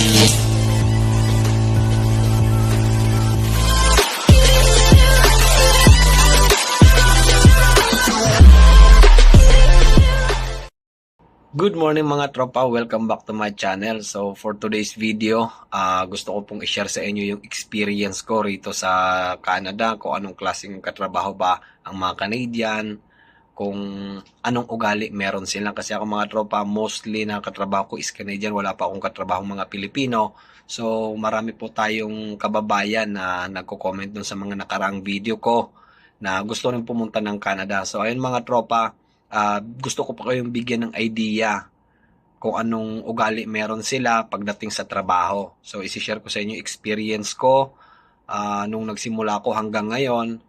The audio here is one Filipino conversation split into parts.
Good morning mga tropa, welcome back to my channel. So for today's video, ah, gusto ko pong i-share sa inyo yung experience ko rito sa Canada, kung anong klaseng katrabaho ba ang mga Canadian, kung anong ugali meron sila. Kasi ako mga tropa, mostly na katrabaho ko is Canadian, wala pa akong katrabaho mga Pilipino. So marami po tayong kababayan na nagko-comment dun sa mga nakaraang video ko na gusto rin pumunta ng Canada. So ayun mga tropa, ah, gusto ko pa kayong bigyan ng idea kung anong ugali meron sila pagdating sa trabaho. So, isi-share ko sa inyo experience ko ah, nung nagsimula ko hanggang ngayon.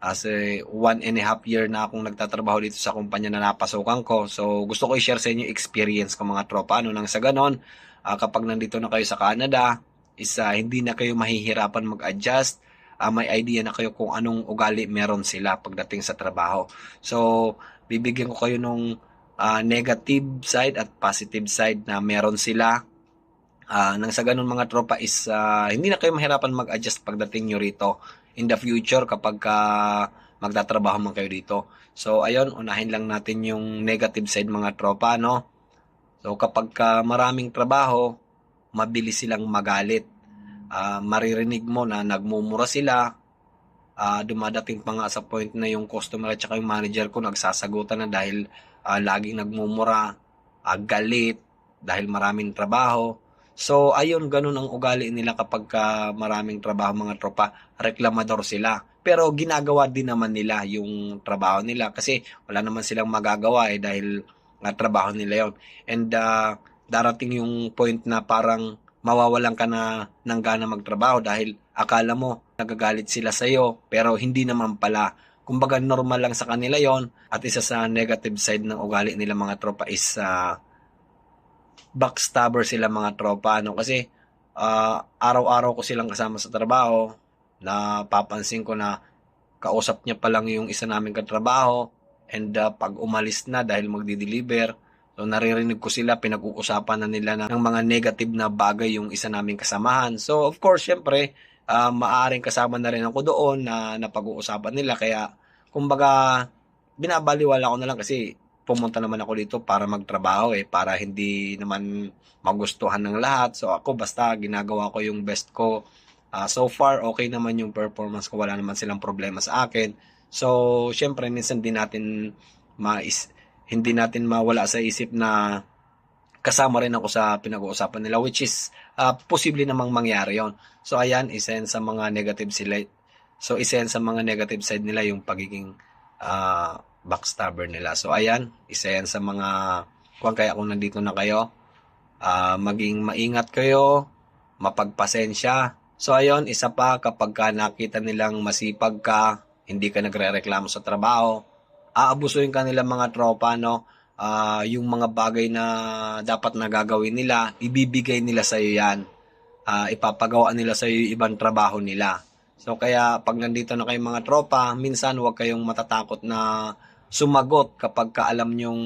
As a one and a half year na akong nagtatrabaho dito sa kumpanya na napasukan ko. So, gusto ko i-share sa inyo experience ko mga tropa. Ano nang sa ganon, ah, kapag nandito na kayo sa Canada, is ah, hindi na kayo mahihirapan mag-adjust. Ah, may idea na kayo kung anong ugali meron sila pagdating sa trabaho. So, bibigyan ko kayo nung ah, negative side at positive side na meron sila. Ah, nang sa ganun mga tropa is ah, hindi na kayo mahirapan mag-adjust pagdating nyo rito in the future kapag ka magtatrabaho man kayo dito. So ayun, unahin lang natin yung negative side mga tropa, no? So kapag ka maraming trabaho, mabilis silang magalit. Ah, maririnig mo na nagmumura sila, ah dumadating pa nga sa point na yung customer at saka yung manager ko nagsasagutan na dahil ah, laging nagmumura, ah, galit, dahil maraming trabaho. So, ayun, ganun ang ugali nila kapag ka maraming trabaho mga tropa, reklamador sila. Pero ginagawa din naman nila yung trabaho nila kasi wala naman silang magagawa eh dahil nga trabaho nila yon And ah, darating yung point na parang mawawalan ka na ng gana magtrabaho dahil akala mo nagagalit sila sa iyo pero hindi naman pala. Kumbaga normal lang sa kanila yon at isa sa negative side ng ugali nila mga tropa is ah, backstabber sila mga tropa no kasi ah, araw-araw ko silang kasama sa trabaho na papansin ko na kausap niya pa lang yung isa naming katrabaho and ah, pag umalis na dahil magdi-deliver So naririnig ko sila, pinag-uusapan na nila ng mga negative na bagay yung isa naming kasamahan. So of course, syempre, ah, maaaring kasama na rin ako doon na napag-uusapan nila. Kaya, kumbaga, binabaliwala ko na lang kasi pumunta naman ako dito para magtrabaho eh, para hindi naman magustuhan ng lahat. So ako basta ginagawa ko yung best ko. Ah, so far, okay naman yung performance ko. Wala naman silang problema sa akin. So, syempre, minsan din natin mais hindi natin mawala sa isip na kasama rin ako sa pinag-uusapan nila which is ah, posible namang mangyari yon. So ayan, isa yan sa mga negative sila. So isa yan sa mga negative side nila yung pagiging ah, backstabber nila. So ayan, isa yan sa mga kung kaya kung nandito na kayo, ah, maging maingat kayo, mapagpasensya. So ayun, isa pa kapag ka nakita nilang masipag ka, hindi ka nagre-reklamo sa trabaho, aabusuin ka nila mga tropa, no? Ah, yung mga bagay na dapat nagagawin nila, ibibigay nila sa iyo yan. Ah, ipapagawa nila sa iyo ibang trabaho nila. So kaya pag nandito na kayong mga tropa, minsan huwag kayong matatakot na sumagot kapag ka alam nyong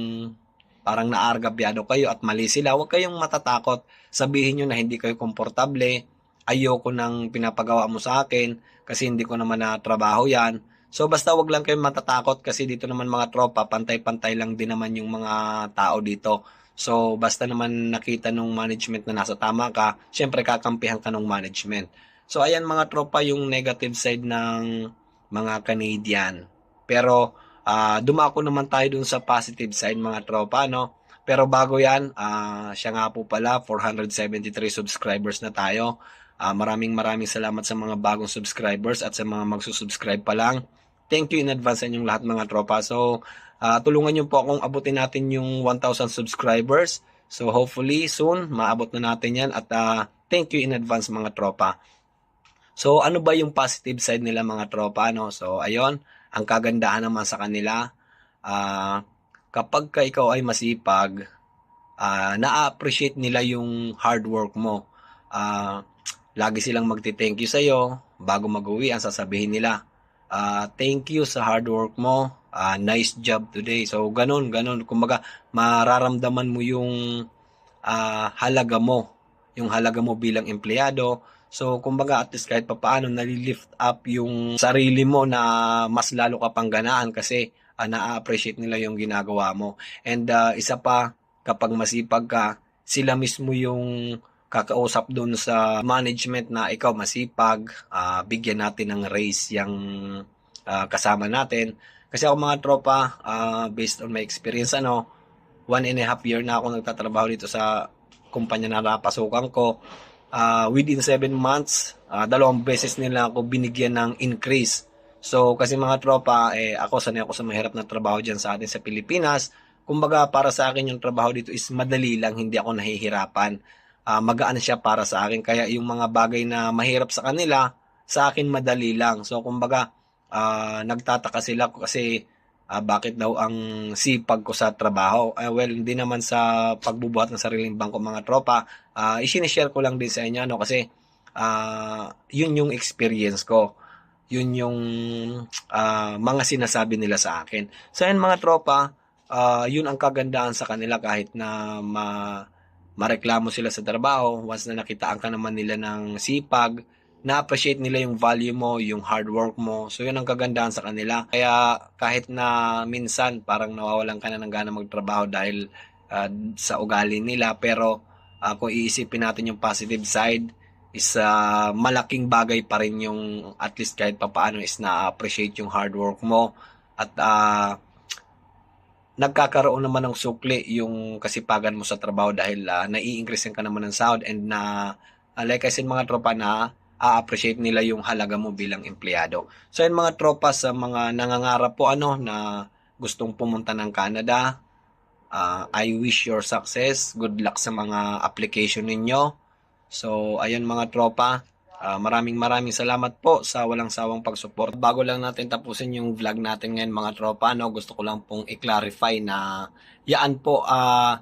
parang naargabyado kayo at mali sila. Huwag kayong matatakot. Sabihin nyo na hindi kayo komportable. Ayoko nang pinapagawa mo sa akin kasi hindi ko naman na trabaho yan. So basta wag lang kayong matatakot kasi dito naman mga tropa, pantay-pantay lang din naman yung mga tao dito. So basta naman nakita nung management na nasa tama ka, syempre kakampihan ka nung management. So ayan mga tropa yung negative side ng mga Canadian. Pero ah, dumako naman tayo dun sa positive side mga tropa no. Pero bago yan, ah, siya nga po pala 473 subscribers na tayo. Ah, maraming maraming salamat sa mga bagong subscribers at sa mga magsusubscribe pa lang thank you in advance sa inyong lahat mga tropa. So, ah, tulungan niyo po akong abutin natin yung 1,000 subscribers. So, hopefully soon, maabot na natin yan. At ah, thank you in advance mga tropa. So, ano ba yung positive side nila mga tropa? No? So, ayun, ang kagandahan naman sa kanila, ah, kapag ka ikaw ay masipag, ah, na-appreciate nila yung hard work mo. Ah, lagi silang magti-thank you sa'yo. Bago mag-uwi, ang sasabihin nila, ah, thank you sa hard work mo. Ah, nice job today. So, ganun, ganun. Kumbaga, mararamdaman mo yung ah, halaga mo yung halaga mo bilang empleyado. So, kumbaga at least kahit papaano nalilift up yung sarili mo na mas lalo ka pang ganaan kasi ah, na-appreciate nila yung ginagawa mo. And ah, isa pa, kapag masipag ka, sila mismo yung kakausap doon sa management na ikaw masipag, ah, bigyan natin ng raise yung ah, kasama natin. Kasi ako mga tropa, ah, based on my experience, ano, one and a half year na ako nagtatrabaho dito sa kumpanya na napasukan ko. Ah, within seven months, ah, dalawang beses nila ako binigyan ng increase. So, kasi mga tropa, eh, ako sanay ako sa mahirap na trabaho dyan sa atin sa Pilipinas. Kumbaga, para sa akin yung trabaho dito is madali lang, hindi ako nahihirapan. Ah, magaan siya para sa akin. Kaya yung mga bagay na mahirap sa kanila, sa akin madali lang. So, kumbaga, ah, nagtataka sila kasi ah, bakit daw ang sipag ko sa trabaho. Eh, well, hindi naman sa pagbubuhat ng sariling bangko mga tropa. Ah, isinishare ko lang din sa inyo ano, kasi ah, yun yung experience ko. Yun yung ah, mga sinasabi nila sa akin. So, yun mga tropa, ah, yun ang kagandahan sa kanila kahit na ma mareklamo sila sa trabaho, once na nakitaan ka naman nila ng sipag, na-appreciate nila yung value mo, yung hard work mo. So, yun ang kagandahan sa kanila. Kaya, kahit na minsan, parang nawawalan ka na ng gana magtrabaho dahil ah, sa ugali nila. Pero, ah, kung iisipin natin yung positive side, is ah, malaking bagay pa rin yung at least kahit papaano is na-appreciate yung hard work mo. At ah, nagkakaroon naman ng sukli yung kasipagan mo sa trabaho dahil uh, nai-increase ka naman ng sahod and na ah, like I said mga tropa na a-appreciate nila yung halaga mo bilang empleyado. So yun mga tropa sa mga nangangarap po ano na gustong pumunta ng Canada, ah, I wish your success. Good luck sa mga application ninyo. So ayun mga tropa, Ah, maraming maraming salamat po sa walang sawang pag-support. Bago lang natin tapusin yung vlog natin ngayon mga tropa, no, gusto ko lang pong i-clarify na yan po, ah,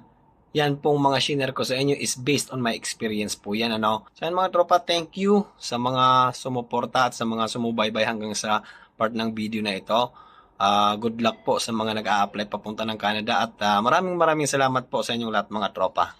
yan pong mga shiner ko sa inyo is based on my experience po yan, ano. So yan mga tropa, thank you sa mga sumuporta at sa mga sumubaybay hanggang sa part ng video na ito. Ah, good luck po sa mga nag-a-apply papunta ng Canada at ah, maraming maraming salamat po sa inyong lahat mga tropa.